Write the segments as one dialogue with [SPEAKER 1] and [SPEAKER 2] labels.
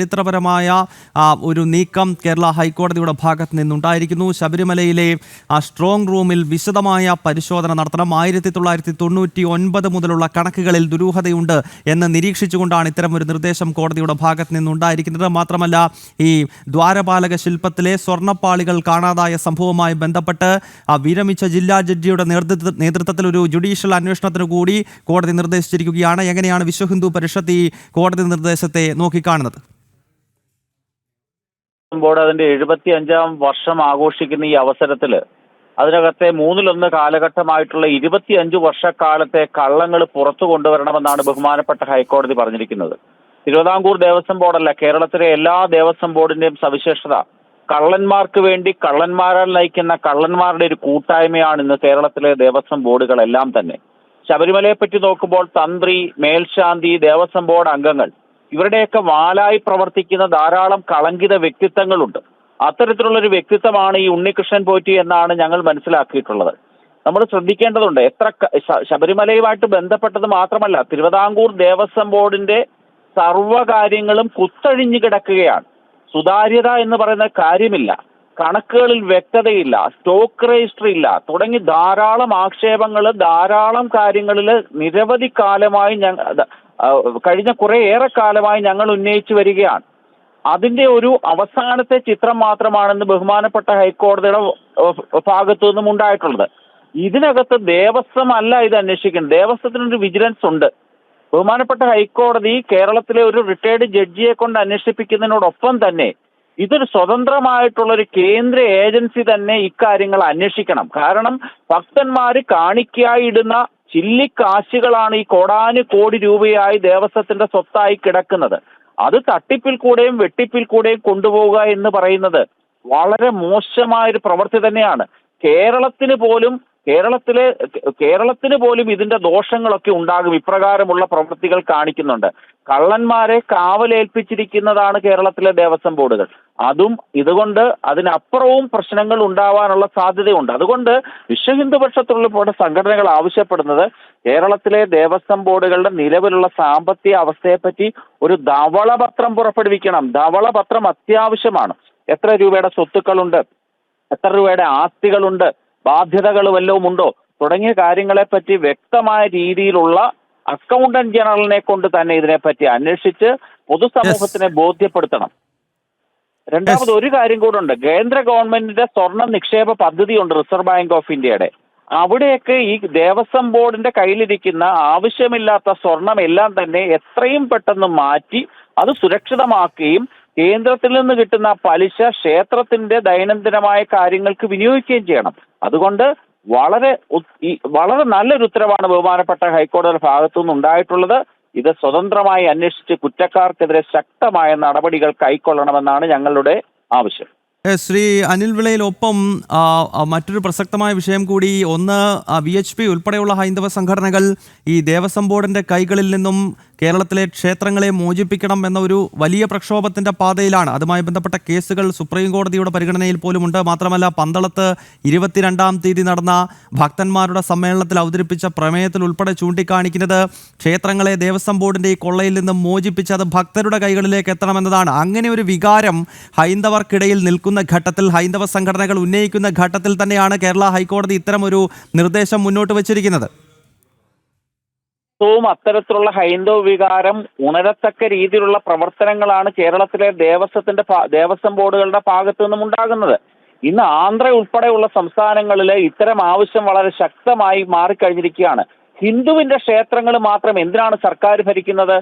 [SPEAKER 1] ചരിത്രപരമായ ഒരു നീക്കം കേരള ഹൈക്കോടതിയുടെ ഭാഗത്ത് നിന്നുണ്ടായിരിക്കുന്നു. ശബരിമലയിലെ ആ സ്ട്രോങ് റൂമിൽ വിശദമായ പരിശോധന നടത്തണം. ആയിരത്തി തൊള്ളായിരത്തി തൊണ്ണൂറ്റി ഒൻപത് മുതലുള്ള കണക്കുകളിൽ ദുരൂഹതയുണ്ട് എന്ന് നിരീക്ഷിച്ചുകൊണ്ടാണ് ഇത്തരം ഒരു നിർദ്ദേശം കോടതിയുടെ ഭാഗത്ത് നിന്നുണ്ടായിരിക്കുന്നത്. മാത്രമല്ല ഈ ദ്വാരപാലക ശില്പത്തിലെ സ്വർണപ്പാളികൾ കാണാതായ സംഭവവുമായി ബന്ധപ്പെട്ട് വിരമിച്ച ജില്ലാ ജഡ്ജിയുടെ നേതൃത്വത്തിൽ ഒരു ജുഡീഷ്യൽ അന്വേഷണത്തിന് കൂടി കോടതി നിർദ്ദേശിച്ചിരിക്കുകയാണ്. എങ്ങനെയാണ് വിശ്വഹിന്ദു പരിഷത്ത് ഈ കോടതി നിർദ്ദേശത്തെ നോക്കിക്കാണുന്നത്?
[SPEAKER 2] ബോർഡ് അതിന്റെ എഴുപത്തി അഞ്ചാം വർഷം ആഘോഷിക്കുന്ന ഈ അവസരത്തിൽ അതിനകത്തെ മൂന്നിലൊന്ന് കാലഘട്ടമായിട്ടുള്ള ഇരുപത്തിയഞ്ച് വർഷക്കാലത്തെ കള്ളങ്ങൾ പുറത്തു കൊണ്ടുവരണമെന്നാണ് ബഹുമാനപ്പെട്ട ഹൈക്കോടതി പറഞ്ഞിരിക്കുന്നത്. തിരുവിതാംകൂർ ദേവസ്വം ബോർഡല്ല കേരളത്തിലെ എല്ലാ ദേവസ്വം ബോർഡിന്റെയും സവിശേഷത കള്ളന്മാർക്ക് വേണ്ടി കള്ളന്മാരാൽ നയിക്കുന്ന കള്ളന്മാരുടെ ഒരു കൂട്ടായ്മയാണ് ഇന്ന് കേരളത്തിലെ ദേവസ്വം ബോർഡുകളെല്ലാം തന്നെ. ശബരിമലയെ പറ്റി നോക്കുമ്പോൾ തന്ത്രി മേൽശാന്തി ദേവസ്വം ബോർഡ് അംഗങ്ങൾ ഇവരുടെയൊക്കെ വാലായി പ്രവർത്തിക്കുന്ന ധാരാളം കളങ്കിത വ്യക്തിത്വങ്ങളുണ്ട്. അത്തരത്തിലുള്ള ഒരു വ്യക്തിത്വമാണ് ഈ ഉണ്ണികൃഷ്ണൻ പോറ്റി എന്നാണ് ഞങ്ങൾ മനസ്സിലാക്കിയിട്ടുള്ളത്. നമ്മൾ ശ്രദ്ധിക്കേണ്ടതുണ്ട് എത്ര ശബരിമലയുമായിട്ട് ബന്ധപ്പെട്ടത് മാത്രമല്ല തിരുവിതാംകൂർ ദേവസ്വം ബോർഡിന്റെ സർവകാര്യങ്ങളും കുത്തഴിഞ്ഞു കിടക്കുകയാണ്. സുതാര്യത എന്ന് പറയുന്ന കാര്യമില്ല. കണക്കുകളിൽ വ്യക്തതയില്ല സ്റ്റോക്ക് രജിസ്റ്റർ ഇല്ല. തുടങ്ങി ധാരാളം ആക്ഷേപങ്ങൾ ധാരാളം കാര്യങ്ങളിൽ നിരവധി കാലമായി ഞങ്ങൾ കഴിഞ്ഞ കുറെ ഏറെ കാലമായി ഞങ്ങൾ ഉന്നയിച്ചു വരികയാണ്. അതിന്റെ ഒരു അവസാനത്തെ ചിത്രം മാത്രമാണെന്ന് ബഹുമാനപ്പെട്ട ഹൈക്കോടതിയുടെ ഭാഗത്തു നിന്നും ഉണ്ടായിട്ടുള്ളത്. ഇതിനകത്ത് ദേവസ്വം അല്ല ഇത് അന്വേഷിക്കുന്നത്. ദേവസ്വത്തിനൊരു വിജിലൻസ് ഉണ്ട്. ബഹുമാനപ്പെട്ട ഹൈക്കോടതി കേരളത്തിലെ ഒരു റിട്ടയർഡ് ജഡ്ജിയെ കൊണ്ട് അന്വേഷിപ്പിക്കുന്നതിനോടൊപ്പം തന്നെ ഇതൊരു സ്വതന്ത്രമായിട്ടുള്ള ഒരു കേന്ദ്ര ഏജൻസി തന്നെ ഇക്കാര്യങ്ങൾ അന്വേഷിക്കണം. കാരണം ഭക്തന്മാര് കാണിക്കായി ഇടുന്ന ചില്ലിക്കാശുകളാണ് ഈ കോടാന് കോടി രൂപയായി ദേവസ്വത്തിന്റെ സ്വത്തായി കിടക്കുന്നത്. അത് തട്ടിപ്പിൽ കൂടെയും വെട്ടിപ്പിൽ കൂടെയും കൊണ്ടുപോവുക എന്ന് പറയുന്നത് വളരെ മോശമായ ഒരു പ്രവൃത്തി തന്നെയാണ്. കേരളത്തിന് പോലും കേരളത്തിലെ കേരളത്തിന് പോലും ഇതിന്റെ ദോഷങ്ങളൊക്കെ ഉണ്ടാകും ഇപ്രകാരമുള്ള പ്രവൃത്തികൾ കാണിക്കുന്നുണ്ട്. കള്ളന്മാരെ കാവലേൽപ്പിച്ചിരിക്കുന്നതാണ് കേരളത്തിലെ ദേവസ്വം ബോർഡുകൾ. അതും ഇതുകൊണ്ട് അതിനപ്പുറവും പ്രശ്നങ്ങൾ ഉണ്ടാവാനുള്ള സാധ്യതയുണ്ട്. അതുകൊണ്ട് വിശ്വ ഹിന്ദു പക്ഷത്തുള്ള സംഘടനകൾ ആവശ്യപ്പെടുന്നത് കേരളത്തിലെ ദേവസ്വം ബോർഡുകളുടെ നിലവിലുള്ള സാമ്പത്തിക അവസ്ഥയെപ്പറ്റി ഒരു ധവളപത്രം പുറപ്പെടുവിക്കണം. ധവളപത്രം അത്യാവശ്യമാണ്. എത്ര രൂപയുടെ സ്വത്തുക്കളുണ്ട്? എത്ര രൂപയുടെ ആസ്തികളുണ്ട്? ബാധ്യതകൾ വല്ലതും ഉണ്ടോ? തുടങ്ങിയ കാര്യങ്ങളെപ്പറ്റി വ്യക്തമായ രീതിയിലുള്ള അക്കൗണ്ടന്റ് ജനറലിനെ കൊണ്ട് തന്നെ ഇതിനെപ്പറ്റി അന്വേഷിച്ച് പൊതുസമൂഹത്തിനെ ബോധ്യപ്പെടുത്തണം. രണ്ടാമത് ഒരു കാര്യം കൂടെ ഉണ്ട് കേന്ദ്ര ഗവൺമെന്റിന്റെ സ്വർണ നിക്ഷേപ പദ്ധതിയുണ്ട് റിസർവ് ബാങ്ക് ഓഫ് ഇന്ത്യയുടെ. അവിടെയൊക്കെ ഈ ദേവസ്വം ബോർഡിന്റെ കയ്യിലിരിക്കുന്ന ആവശ്യമില്ലാത്ത സ്വർണം എല്ലാം തന്നെ എത്രയും പെട്ടെന്ന് മാറ്റി അത് സുരക്ഷിതമാക്കുകയും കേന്ദ്രത്തിൽ നിന്ന് കിട്ടുന്ന പലിശ ക്ഷേത്രത്തിന്റെ ദൈനംദിനമായ കാര്യങ്ങൾക്ക് വിനിയോഗിക്കുകയും ചെയ്യണം. അതുകൊണ്ട് വളരെ വളരെ നല്ലൊരു ഉത്തരവാണ് ബഹുമാനപ്പെട്ട ഹൈക്കോടതിയുടെ ഭാഗത്തു നിന്ന് ഉണ്ടായിട്ടുള്ളത്. ഇത് സ്വതന്ത്രമായി അന്വേഷിച്ച് കുറ്റക്കാർക്കെതിരെ ശക്തമായ നടപടികൾ കൈക്കൊള്ളണമെന്നാണ് ഞങ്ങളുടെ ആവശ്യം.
[SPEAKER 1] ശ്രീ അനിൽ വിളയിലൊപ്പം മറ്റൊരു പ്രസക്തമായ വിഷയം കൂടി. ഒന്ന് വി എച്ച് പി ഉൾപ്പെടെയുള്ള ഹൈന്ദവ സംഘടനകൾ ഈ ദേവസ്വം ബോർഡിന്റെ കൈകളിൽ നിന്നും കേരളത്തിലെ ക്ഷേത്രങ്ങളെ മോചിപ്പിക്കണം എന്ന ഒരു വലിയ പ്രക്ഷോഭത്തിന്റെ പാതയിലാണ്. അതുമായി ബന്ധപ്പെട്ട കേസുകൾ സുപ്രീം കോടതിയുടെ പരിഗണനയിൽ പോലുമുണ്ട്. മാത്രമല്ല പന്തളത്ത് ഇരുപത്തിരണ്ടാം തീയതി നടന്ന ഭക്തന്മാരുടെ സമ്മേളനത്തിൽ അവതരിപ്പിച്ച പ്രമേയത്തിൽ ഉൾപ്പെടെ ചൂണ്ടിക്കാണിക്കുന്നത് ക്ഷേത്രങ്ങളെ ദേവസ്വം ബോർഡിന്റെ ഈ കൊള്ളയിൽ നിന്നും മോചിപ്പിച്ച് അത് ഭക്തരുടെ കൈകളിലേക്ക് എത്തണമെന്നതാണ് അങ്ങനെ ഒരു വികാരം ഹൈന്ദവർക്കിടയിൽ നിൽക്കുന്ന ഘട്ടത്തിൽ ഹൈന്ദവ സംഘടനകൾ ഉന്നയിക്കുന്ന ഘട്ടത്തിൽ തന്നെയാണ് കേരള ഹൈക്കോടതി ഇത്തരം ഒരു നിർദ്ദേശം മുന്നോട്ട് വച്ചിരിക്കുന്നത്.
[SPEAKER 2] വും അത്തരത്തിലുള്ള ഹൈന്ദവ വികാരം ഉണരത്തക്ക രീതിയിലുള്ള പ്രവർത്തനങ്ങളാണ് കേരളത്തിലെ ദേവസ്വത്തിന്റെ ദേവസ്വം ബോർഡുകളുടെ ഭാഗത്തു നിന്നും ഉണ്ടാകുന്നത്. ഇന്ന് ആന്ധ്ര ഉൾപ്പെടെയുള്ള സംസ്ഥാനങ്ങളിൽ ഇത്തരം ആവശ്യം വളരെ ശക്തമായി മാറിക്കഴിഞ്ഞിരിക്കുകയാണ്. ഹിന്ദുവിന്റെ ക്ഷേത്രങ്ങൾ മാത്രം എന്തിനാണ് സർക്കാർ ഭരിക്കുന്നത്?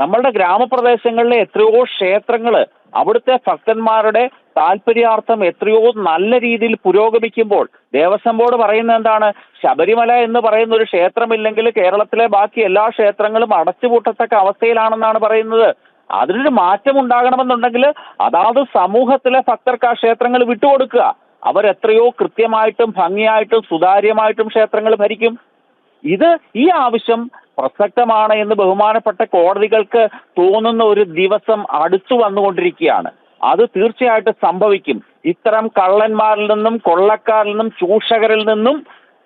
[SPEAKER 2] നമ്മളുടെ ഗ്രാമപ്രദേശങ്ങളിലെ എത്രയോ ക്ഷേത്രങ്ങൾ അവിടുത്തെ ഭക്തന്മാരുടെ താല്പര്യാർത്ഥം എത്രയോ നല്ല രീതിയിൽ പുരോഗമിക്കുമ്പോൾ ദേവസ്വം ബോർഡ് പറയുന്നത് എന്താണ്? ശബരിമല എന്ന് പറയുന്ന ഒരു ക്ഷേത്രമില്ലെങ്കിൽ കേരളത്തിലെ ബാക്കി എല്ലാ ക്ഷേത്രങ്ങളും അടച്ചുപൂട്ടത്തക്ക അവസ്ഥയിലാണെന്നാണ് പറയുന്നത്. അതിനൊരു മാറ്റം ഉണ്ടാകണമെന്നുണ്ടെങ്കിൽ അതാത് സമൂഹത്തിലെ ഭക്തർക്ക് ആ ക്ഷേത്രങ്ങൾ വിട്ടുകൊടുക്കുക. അവരെത്രയോ കൃത്യമായിട്ടും ഭംഗിയായിട്ടും സുതാര്യമായിട്ടും ക്ഷേത്രങ്ങൾ ഭരിക്കും. ഇത് ഈ ആവശ്യം പ്രസക്തമാണ് എന്ന് ബഹുമാനപ്പെട്ട കോടതികൾക്ക് തോന്നുന്ന ഒരു ദിവസം അടുത്തു വന്നുകൊണ്ടിരിക്കുകയാണ്. അത് തീർച്ചയായിട്ടും സംഭവിക്കും. ഇത്തരം കള്ളന്മാരിൽ നിന്നും കൊള്ളക്കാരിൽ നിന്നും ചൂഷകരിൽ നിന്നും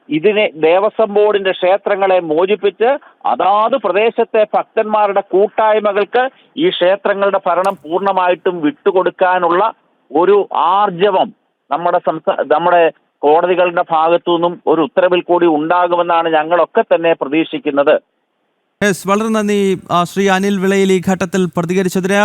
[SPEAKER 2] ഇതിനെ ദേവസ്വം ബോർഡിന്റെ ക്ഷേത്രങ്ങളെ മോചിപ്പിച്ച് അതാത് പ്രദേശത്തെ ഭക്തന്മാരുടെ കൂട്ടായ്മകൾക്ക് ഈ ക്ഷേത്രങ്ങളുടെ ഭരണം പൂർണമായിട്ടും വിട്ടുകൊടുക്കാനുള്ള ഒരു ആർജവം നമ്മുടെ സംസ്ഥാന നമ്മുടെ കോടതികളുടെ ഭാഗത്തു നിന്നും ഒരു ഉത്തരവിൽ കൂടി ഉണ്ടാകുമെന്നാണ് ഞങ്ങളൊക്കെ തന്നെ പ്രതീക്ഷിക്കുന്നത്.
[SPEAKER 1] വളരെ നന്ദി ശ്രീ അനിൽ വിളയിൽ ഈ ഘട്ടത്തിൽ പ്രതികരിച്ചതിന്.